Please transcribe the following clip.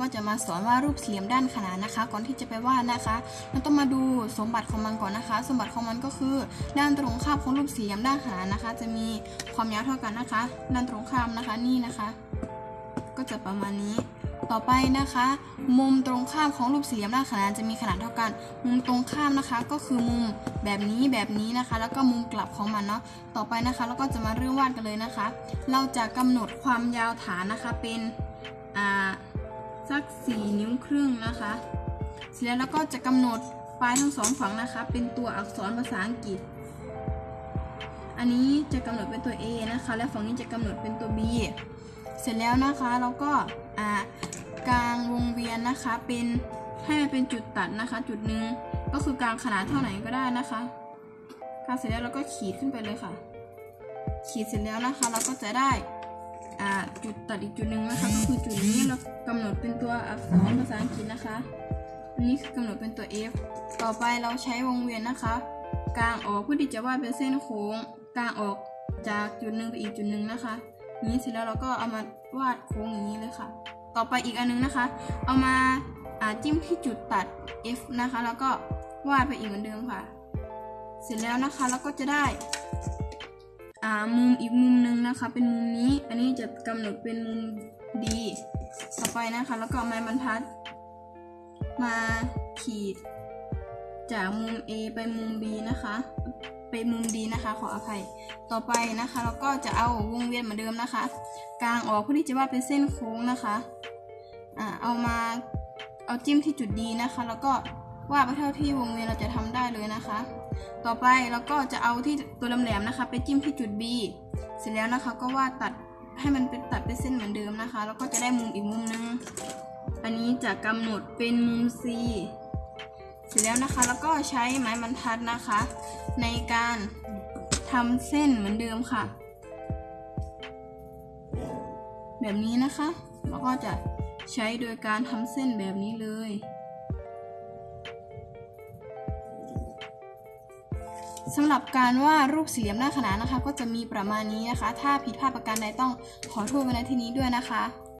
ก็จะมาสอนว่ารูปสี่เหลี่ยมด้านขนานนะคะ ก่อนที่จะไปวาดนะคะ เราต้องมาดูสมบัติของมันก่อนนะคะ สมบัติของมันก็คือ ด้านตรงข้ามของรูปสี่เหลี่ยมด้านขนานนะคะ จะมีความยาวเท่ากันนะคะ ด้านตรงข้ามนะคะนี่นะคะ ก็จะประมาณนี้ต่อไปนะคะ มุมตรงข้ามของรูปสี่เหลี่ยมด้านขนานจะมีขนาดเท่ากัน มุมตรงข้ามนะคะก็คือมุมแบบนี้แบบนี้นะคะ แล้วก็มุมกลับของมันเนาะต่อไปนะคะเราก็จะมาเริ่มวาดกันเลยนะคะ เราจะกำหนดความยาวฐานนะคะเป็นอ่า สัก 4 นิ้วครึ่งนะคะ เสร็จแล้วเราก็จะกำหนดปลายทั้งสองฝั่งนะคะ เป็นตัวอักษรภาษาอังกฤษ อันนี้จะกำหนดเป็นตัว A นะคะ และฝั่งนี้จะกำหนดเป็นตัว B เสร็จแล้วนะคะเราก็อ่ากลางวงเวียนนะคะเป็นให้มันเป็นจุดตัดนะคะ จุดหนึ่งก็คือกลางขนาดเท่าไหนก็ได้นะคะกลางเสร็จแล้วเราก็ขีดขึ้นไปเลยค่ะ ขีดเสร็จแล้วนะคะ เราก็จะได้ จุดตัดอีกจุดหนึ่งนะคะ ก็คือจุดนี้เรากำหนดเป็นตัวอักษรภาษาอังกฤษนะคะ อันนี้คือกำหนดเป็นตัว F ต่อไปเราใช้วงเวียนนะคะ กลางออกเพื่อที่จะวาดเป็นเส้นโค้งกลางออกจากจุดหนึ่งไปอีกจุดหนึ่งนะคะนี้เสร็จแล้วเราก็เอามาวาดโค้งอย่างนี้เลยค่ะ ต่อไปอีกอันนึงนะคะ เอามาจิ้มที่จุดตัด F นะคะ แล้วก็วาดไปอีกเหมือนเดิมค่ะ เสร็จแล้วนะคะเราก็จะได้ มุมอีกมุมหนึ่งนะคะ เป็นมุมนี้ อันนี้จะกำหนดเป็นมุม D ต่อไปนะคะ แล้วก็ไม้บรรทัด มาขีด จากมุม A ไปมุม B นะคะ ไปมุม D นะคะ ขออภัย ต่อไปนะคะเราก็จะเอาวงเวียนเหมือนเดิมนะคะ กลางออกเพื่อที่จะวาดเป็นเส้นโค้งนะคะอ่าเอามาเอาจิ้มที่จุด D นะคะ แล้วก็ ว่าไปเท่าที่วงเวียนเราจะทำได้เลยนะคะ ต่อไปเราก็จะเอาที่ตัวแหลมๆนะคะ ไปจิ้มที่จุด B เสร็จแล้วนะคะก็วาดตัดให้มันเป็นตัดเป็นเส้นเหมือนเดิมนะคะ แล้วก็จะได้มุมอีกมุมนึง อันนี้จะกำหนดเป็นมุม C เสร็จแล้วนะคะแล้วก็ใช้ไม้บรรทัดนะคะ ในการทำเส้นเหมือนเดิมค่ะ แบบนี้นะคะแล้วก็จะใช้โดยการทำเส้นแบบนี้เลย สำหรับการวาดรูปสี่เหลี่ยมหน้าขนานนะคะ ก็จะมีประมาณนี้นะคะ ถ้าผิดพลาดประการใดต้องขอโทษไว้ในที่นี้ด้วยนะคะ